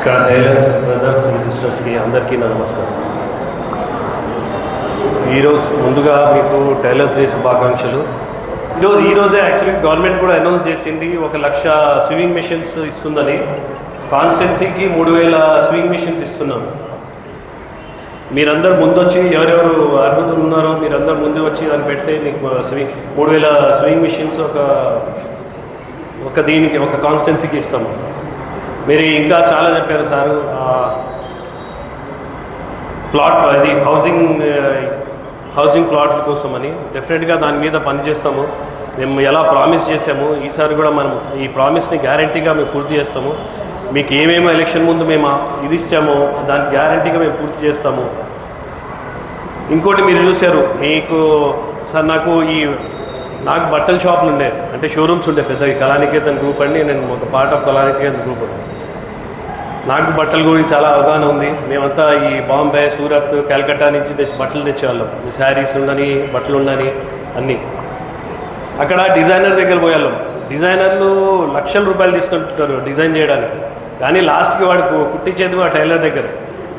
Plus ఇక్కడ tailors brothers and సిస్టర్స్కి అందరికీ నా నమస్కారం. ఈరోజు ముందుగా మీకు టైలర్స్ డే శుభాకాంక్షలు. ఈరోజు ఈరోజే యాక్చువల్లీ గవర్నమెంట్ కూడా అనౌన్స్ చేసింది ఒక లక్ష స్విమ్మింగ్ మిషన్స్ ఇస్తుందని. కాన్స్టెన్సీకి మూడు వేల స్విమ్మింగ్ మిషన్స్ ఇస్తున్నాం. మీరందరూ ముందు వచ్చి ఎవరెవరు అర్హులు ఉన్నారో మీరందరూ ముందు వచ్చి దాన్ని పెడితే మీకు స్వింగ్ మూడు వేల స్వింగ్ మిషన్స్ ఒక ఒక దీనికి ఒక కాన్స్టెన్సీకి ఇస్తాము మీరు ఇంకా చాలా చెప్పారు సారు. ప్లాట్ అది హౌసింగ్ హౌసింగ్ ప్లాట్ల కోసం అని డెఫినెట్గా దాని మీద పనిచేస్తాము. మేము ఎలా ప్రామిస్ చేసాము ఈసారి కూడా మనం ఈ ప్రామిస్ని గ్యారంటీగా మేము పూర్తి చేస్తాము. మీకు ఏమేమి ఎలక్షన్ ముందు మేము ఇది ఇచ్చామో దాని గ్యారంటీగా మేము పూర్తి చేస్తాము. ఇంకోటి మీరు చూశారు మీకు సార్ నాకు ఈ నాకు బట్టల షాపులు ఉండే అంటే షోరూమ్స్ ఉండే పెద్ద కళానికేతన్ గ్రూప్ అండి నేను ఒక పార్ట్ ఆఫ్ కళానికేతన్ గ్రూప్ నాకు బట్టల గురించి చాలా అవగాహన ఉంది. మేమంతా ఈ బాంబే సూరత్ కలకత్తా నుంచి తెచ్చి బట్టలు తెచ్చేవాళ్ళం. ఈ శారీస్ ఉండని బట్టలు ఉండని అన్నీ. అక్కడ డిజైనర్ దగ్గర పోయాలం డిజైనర్లు లక్షల రూపాయలు తీసుకుంటుంటారు డిజైన్ చేయడానికి. కానీ లాస్ట్కి వాడు కుట్టించేది ఆ టైలర్ దగ్గర.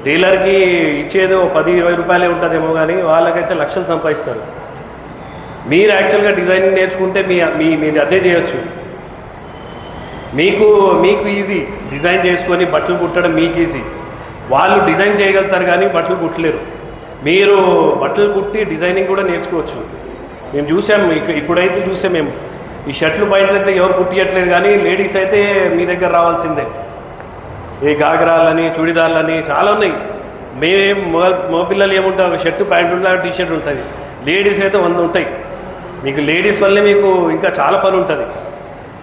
టైలర్కి ఇచ్చేది ఒక పది ఇరవై రూపాయలే ఉంటుందేమో కానీ వాళ్ళకైతే లక్షలు సంపాదిస్తారు. మీరు యాక్చువల్గా డిజైనింగ్ నేర్చుకుంటే మీ మీ మీరు అదే చేయొచ్చు. మీకు మీకు ఈజీ డిజైన్ చేసుకొని బట్టలు కుట్టడం మీకు ఈజీ వాళ్ళు డిజైన్ చేయగలుగుతారు కానీ బట్టలు కుట్టలేరు. మీరు బట్టలు కుట్టి డిజైనింగ్ కూడా నేర్చుకోవచ్చు. మేము చూసాము ఇప్పుడైతే చూసాం మేము. ఈ షర్ట్లు పాయింట్లు అయితే ఎవరు కుట్టియట్లేదు కానీ లేడీస్ అయితే మీ దగ్గర రావాల్సిందే. ఈ గాగరాలని చుడిదార్లని చాలా ఉన్నాయి. మేమేం మగ మగపిల్లలు ఏముంటారు? షర్టు ప్యాంట్ ఉంటుంది టీ షర్ట్ ఉంటుంది లేడీస్ అయితే వంద ఉంటాయి. మీకు లేడీస్ వల్లే మీకు ఇంకా చాలా పని ఉంటుంది.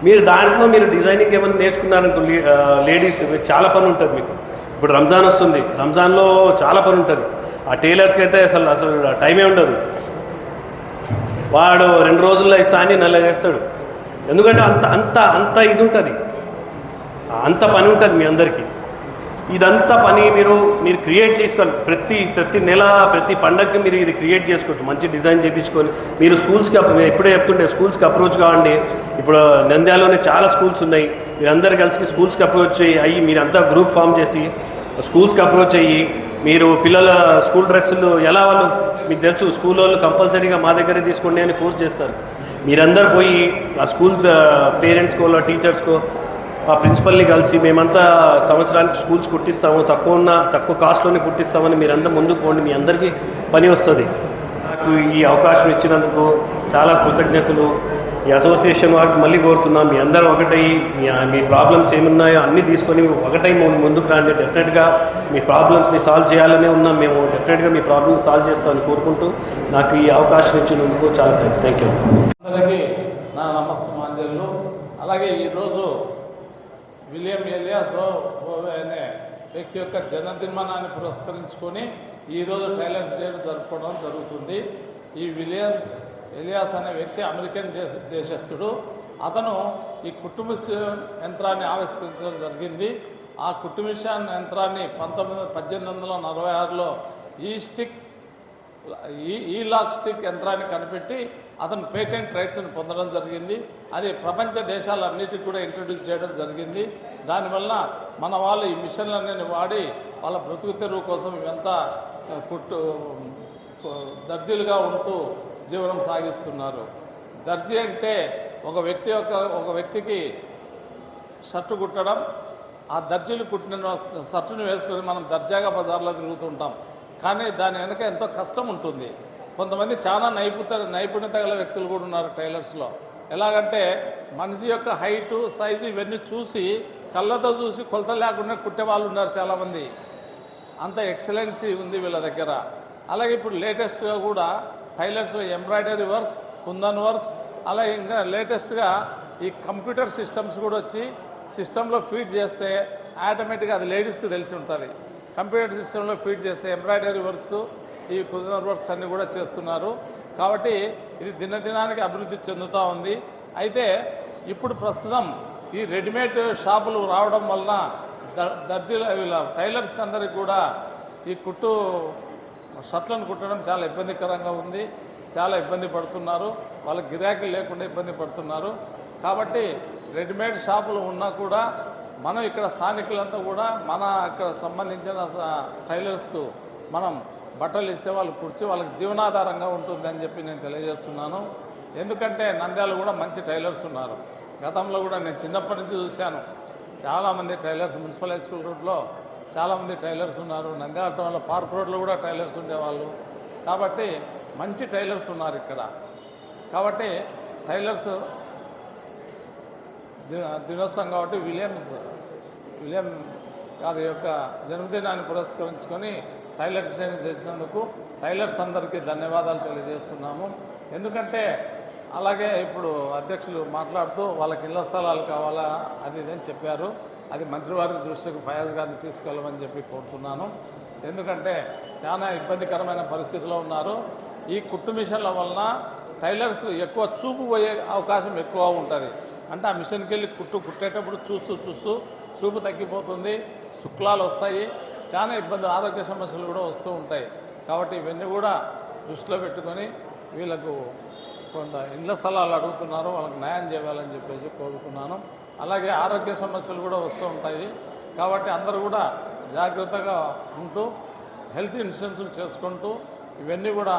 మీరు దాంట్లో మీరు డిజైనింగ్ ఏమైనా నేర్చుకున్నారనుకో లేడీస్ మీకు చాలా పని ఉంటుంది మీకు. ఇప్పుడు రంజాన్ వస్తుంది. రంజాన్లో చాలా పని ఉంటుంది. ఆ టైలర్స్కి అయితే అసలు అసలు టైమే ఉండదు. వాడు రెండు రోజుల్లో ఇస్తా అని నల్ల చేస్తాడు. ఎందుకంటే అంత అంత అంత ఇది ఉంటుంది. అంత పని ఉంటుంది మీ అందరికీ. ఇదంతా పని మీరు మీరు క్రియేట్ చేసుకోవాలి. ప్రతి ప్రతి నెల ప్రతి పండగకి మీరు ఇది క్రియేట్ చేసుకోవచ్చు. మంచి డిజైన్ చేయించుకొని మీరు స్కూల్స్కి అప్- ఎప్పుడే చెప్తుంటే స్కూల్స్కి అప్రోచ్ కావండి. ఇప్పుడు నంద్యాలలోనే చాలా స్కూల్స్ ఉన్నాయి. మీరందరు కలిసి స్కూల్స్కి అప్రోచ్ అయ్యి అయ్యి మీరంతా గ్రూప్ ఫామ్ చేసి స్కూల్స్కి అప్రోచ్ అయ్యి మీరు పిల్లల స్కూల్ డ్రెస్సులు ఎలా వాళ్ళు మీకు తెలుసు స్కూల్ వాళ్ళు కంపల్సరీగా మా దగ్గరే తీసుకోండి అని ఫోర్స్ చేస్తారు. మీరందరూ పోయి ఆ స్కూల్ పేరెంట్స్కో టీచర్స్కో ఆ ప్రిన్సిపల్ని కలిసి మేమంతా సంవత్సరానికి స్కూల్స్ కుట్టిస్తాము తక్కువ ఉన్న తక్కువ కాస్ట్లోనే కుట్టిస్తామని మీరందరూ ముందుకు పోండి మీ అందరికీ పని వస్తుంది. నాకు ఈ అవకాశం ఇచ్చినందుకు చాలా కృతజ్ఞతలు. ఈ అసోసియేషన్ వారికి మళ్ళీ కోరుతున్నాం మీ అందరూ ఒకటై మీ మీ ప్రాబ్లమ్స్ ఏమున్నాయో అన్నీ తీసుకొని ఒకటై ముందుకు రండి. డెఫినెట్గా మీ ప్రాబ్లమ్స్ని సాల్వ్ చేయాలనే ఉన్నాం మేము డెఫినెట్గా మీ ప్రాబ్లమ్స్ సాల్వ్ చేస్తామని కోరుకుంటూ నాకు ఈ అవకాశం ఇచ్చినందుకు చాలా థ్యాంక్స్. Thank you. అందరికీ నా నమస్మాంజలు అలాగే ఈరోజు విలియం ఎలియాస్ ఓవే అనే వ్యక్తి యొక్క జన్మదినాన్ని పురస్కరించుకొని ఈరోజు టైలర్స్ డే జరుపుకోవడం జరుగుతుంది. ఈ విలియమ్స్ ఎలియాస్ అనే వ్యక్తి అమెరికన్ దేశస్థుడు. అతను ఈ కుటుంబ యంత్రాన్ని ఆవిష్కరించడం జరిగింది. ఆ కుటుంబ యంత్రాన్ని పంతొమ్మిది పద్దెనిమిది వందల నలభై ఆరులో ఈస్టిక్ ఈ ఈ లాక్స్టిక్ యంత్రాన్ని కనిపెట్టి అతను పేటెంట్ రైట్స్ని పొందడం జరిగింది. అది ప్రపంచ దేశాలన్నిటికీ కూడా ఇంట్రడ్యూస్ చేయడం జరిగింది. దానివల్ల మన వాళ్ళు ఈ మిషన్లన్నీ వాడి వాళ్ళ బ్రతుకు తెరువు కోసం ఇవంతా కుట్టు దర్జీలుగా ఉంటూ జీవనం సాగిస్తున్నారు. దర్జీ అంటే ఒక వ్యక్తి యొక్క ఒక వ్యక్తికి షర్టు కుట్టడం ఆ దర్జీలు కుట్టిన షర్టును వేసుకొని మనం దర్జాగా బజార్లో తిరుగుతుంటాం. కానీ దాని వెనక ఎంతో కష్టం ఉంటుంది. కొంతమంది చాలా నైపుత నైపుణ్యత గల వ్యక్తులు కూడా ఉన్నారు టైలర్స్లో. ఎలాగంటే మనిషి యొక్క హైటు సైజు ఇవన్నీ చూసి కళ్ళతో చూసి కొలత లేకుండా కుట్టే వాళ్ళు ఉన్నారు చాలామంది. అంత ఎక్సలెన్సీ ఉంది వీళ్ళ దగ్గర. అలాగే ఇప్పుడు లేటెస్ట్గా కూడా టైలర్స్లో ఎంబ్రాయిడరీ వర్క్స్ కుందన్ వర్క్స్ అలాగే ఇంకా లేటెస్ట్గా ఈ కంప్యూటర్ సిస్టమ్స్ కూడా వచ్చి సిస్టంలో ఫీడ్ చేస్తే ఆటోమేటిక్గా అది లేడీస్కి తెలిసి ఉంటుంది. కంప్యూటర్ సిస్టంలో ఫీడ్ చేసే ఎంబ్రాయిడరీ వర్క్స్ ఈ కుదిన వర్క్స్ అన్నీ కూడా చేస్తున్నారు. కాబట్టి ఇది దినదినానికి అభివృద్ధి చెందుతూ ఉంది. అయితే ఇప్పుడు ప్రస్తుతం ఈ రెడీమేడ్ షాపులు రావడం వలన ద- దర్జీల టైలర్స్కి అందరికి కూడా ఈ కుట్టు షర్ట్లను కుట్టడం చాలా ఇబ్బందికరంగా ఉంది. చాలా ఇబ్బంది పడుతున్నారు. వాళ్ళ గిరాకీ లేకుండా ఇబ్బంది పడుతున్నారు. కాబట్టి రెడీమేడ్ షాపులు ఉన్నా కూడా మనం ఇక్కడ స్థానికులంతా కూడా మన ఇక్కడ సంబంధించిన టైలర్స్కు మనం బట్టలు ఇస్తే వాళ్ళు కుర్చి వాళ్ళకి జీవనాధారంగా ఉంటుందని చెప్పి నేను తెలియజేస్తున్నాను. ఎందుకంటే నంద్యాల కూడా మంచి టైలర్స్ ఉన్నారు. గతంలో కూడా నేను చిన్నప్పటి నుంచి చూశాను. చాలామంది టైలర్స్ మున్సిపల్ హై స్కూల్ రోడ్లో చాలామంది టైలర్స్ ఉన్నారు. నంద్యాల టౌన్లో పార్క్ రోడ్లో కూడా టైలర్స్ ఉండేవాళ్ళు. కాబట్టి మంచి టైలర్స్ ఉన్నారు ఇక్కడ. కాబట్టి టైలర్స్ దినోత్సవం కాబట్టి విలియమ్స్ విలియం గారి యొక్క జన్మదినాన్ని పురస్కరించుకొని టైలర్ ట్రైనింగ్ చేసినందుకు టైలర్స్ అందరికీ ధన్యవాదాలు తెలియజేస్తున్నాము. ఎందుకంటే అలాగే ఇప్పుడు అధ్యక్షులు మాట్లాడుతూ వాళ్ళకి ఇళ్ళ స్థలాలు కావాలా అది ఇదని చెప్పారు. అది మంత్రివారి దృష్టికి ఫయాజ్ గారిని తీసుకెళ్ళమని చెప్పి కోరుతున్నాను. ఎందుకంటే చాలా ఇబ్బందికరమైన పరిస్థితిలో ఉన్నారు. ఈ కుట్టు మిషన్ల వలన టైలర్స్ ఎక్కువ చూపు పోయే అవకాశం ఎక్కువ ఉంటుంది. అంటే ఆ మిషన్కి వెళ్ళి కుట్టు కుట్టేటప్పుడు చూస్తూ చూస్తూ చూపు తగ్గిపోతుంది శుక్లాలు వస్తాయి చాలా ఇబ్బంది ఆరోగ్య సమస్యలు కూడా వస్తూ ఉంటాయి. కాబట్టి ఇవన్నీ కూడా దృష్టిలో పెట్టుకొని వీళ్ళకు కొంత ఇండ్ల స్థలాలు అడుగుతున్నారు వాళ్ళకి న్యాయం చేయాలని చెప్పేసి కోరుతున్నాను. అలాగే ఆరోగ్య సమస్యలు కూడా వస్తూ ఉంటాయి. కాబట్టి అందరూ కూడా జాగ్రత్తగా ఉంటూ హెల్త్ ఇన్సూరెన్సులు చేసుకుంటూ ఇవన్నీ కూడా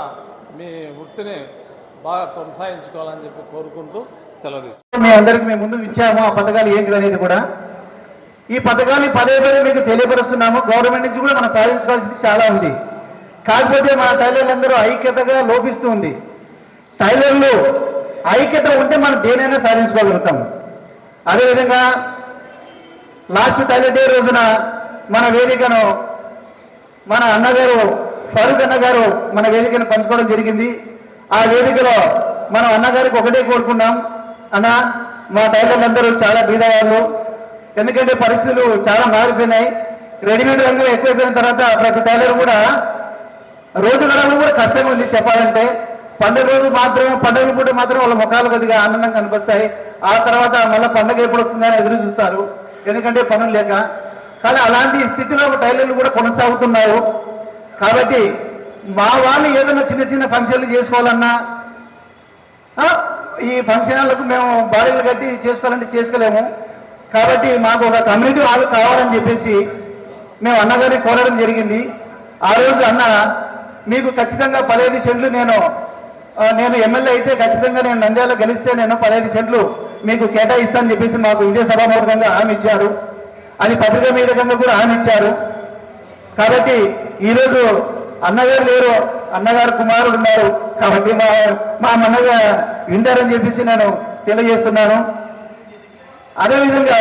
మీ వృత్తిని బాగా కొనసాగించుకోవాలని చెప్పి కోరుకుంటూ సెలవు తీసుకుంటాను. మీ అందరికి మేము ముందు ఇచ్చాము ఆ పథకాలు ఏంటి అనేది కూడా. ఈ పథకాన్ని పదే పదే మీకు తెలియపరుస్తున్నాము. గవర్నమెంట్ నుంచి కూడా మనం సాధించుకోవాల్సింది చాలా ఉంది. కాకపోతే మన టైలర్లందరూ ఐక్యతగా లోపిస్తూ ఉంది. టైలర్లు ఐక్యత ఉంటే మనం దేనైనా సాధించుకోగలుగుతాం. అదేవిధంగా లాస్ట్ టైలర్ డే రోజున మన వేదికను మన అన్నగారు ఫరూక్ అన్నగారు మన వేదికను పంచుకోవడం జరిగింది. ఆ వేదికలో మనం అన్నగారికి ఒకటే కోరుకున్నాం. అన్న మా టైలర్లందరూ చాలా బీదవాళ్ళు. ఎందుకంటే పరిస్థితులు చాలా మారిపోయినాయి. రెడీమేడ్ రంగులు ఎక్కువైపోయిన తర్వాత ప్రతి టైలర్ కూడా రోజు గడవడం కూడా కష్టంగా ఉంది చెప్పాలంటే. పండుగ రోజు మాత్రమే పండుగ పూట మాత్రం వాళ్ళ ముఖాలు కొద్దిగా ఆనందంగా కనిపిస్తాయి ఆ తర్వాత మళ్ళీ పండుగ ఎప్పుడు వస్తుందని ఎదురు చూస్తారు. ఎందుకంటే పనులు లేక. కానీ అలాంటి స్థితిలో టైలర్లు కూడా కొనసాగుతున్నారు. కాబట్టి మా వాళ్ళు ఏదైనా చిన్న చిన్న ఫంక్షన్లు చేసుకోవాలన్నా ఈ ఫంక్షన్లకు మేము బాడీలు కట్టి చేసుకోవాలంటే చేసుకోలేము. కాబట్టి మాకు ఒక కమ్యూనిటీ హాల్ కావాలని చెప్పేసి మేము అన్నగారిని కోరడం జరిగింది. ఆ రోజు అన్న మీకు ఖచ్చితంగా పదహైదు సెంట్లు నేను నేను ఎమ్మెల్యే అయితే ఖచ్చితంగా నేను నంద్యాల గెలిస్తే నేను పదహైదు సెంట్లు మీకు కేటాయిస్తానని చెప్పేసి మాకు ఇదే సభామూలకంగా హామీ ఇచ్చారు. అది పత్రికా మీడియంగా కూడా హామీ ఇచ్చారు. కాబట్టి ఈరోజు అన్నగారు లేరు అన్నగారు కుమారుడు ఉన్నారు. కాబట్టి మా మా అన్నగా వింటారని చెప్పేసి నేను తెలియజేస్తున్నాను. అదేవిధంగా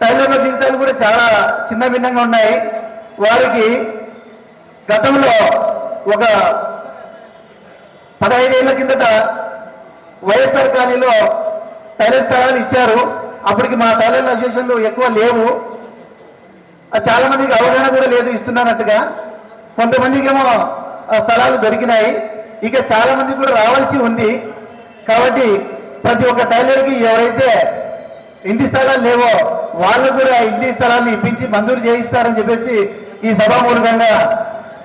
టైలర్ల జీవితాలు కూడా చాలా చిన్న భిన్నంగా ఉన్నాయి. వారికి గతంలో ఒక పదహైదేళ్ళ కిందట వైఎస్ఆర్ కాలనీలో టైలర్ స్థలాలు ఇచ్చారు. అప్పటికి మా టైలర్ల అసోసియేషన్లు ఎక్కువ లేవు. చాలా మందికి అవగాహన కూడా లేదు ఇస్తున్నానట్టుగా కొంతమందికి ఏమో ఆ స్థలాలు దొరికినాయి. ఇక చాలా మంది కూడా రావాల్సి ఉంది. కాబట్టి ప్రతి ఒక్క టైలర్కి ఎవరైతే ఇంటి స్థలాలు లేవో వాళ్ళు కూడా ఇంటి స్థలాన్ని ఇప్పించి మంజూరు చేయిస్తారని చెప్పేసి ఈ సభామూలకంగా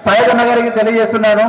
పైగన్న గారికి తెలియజేస్తున్నాను.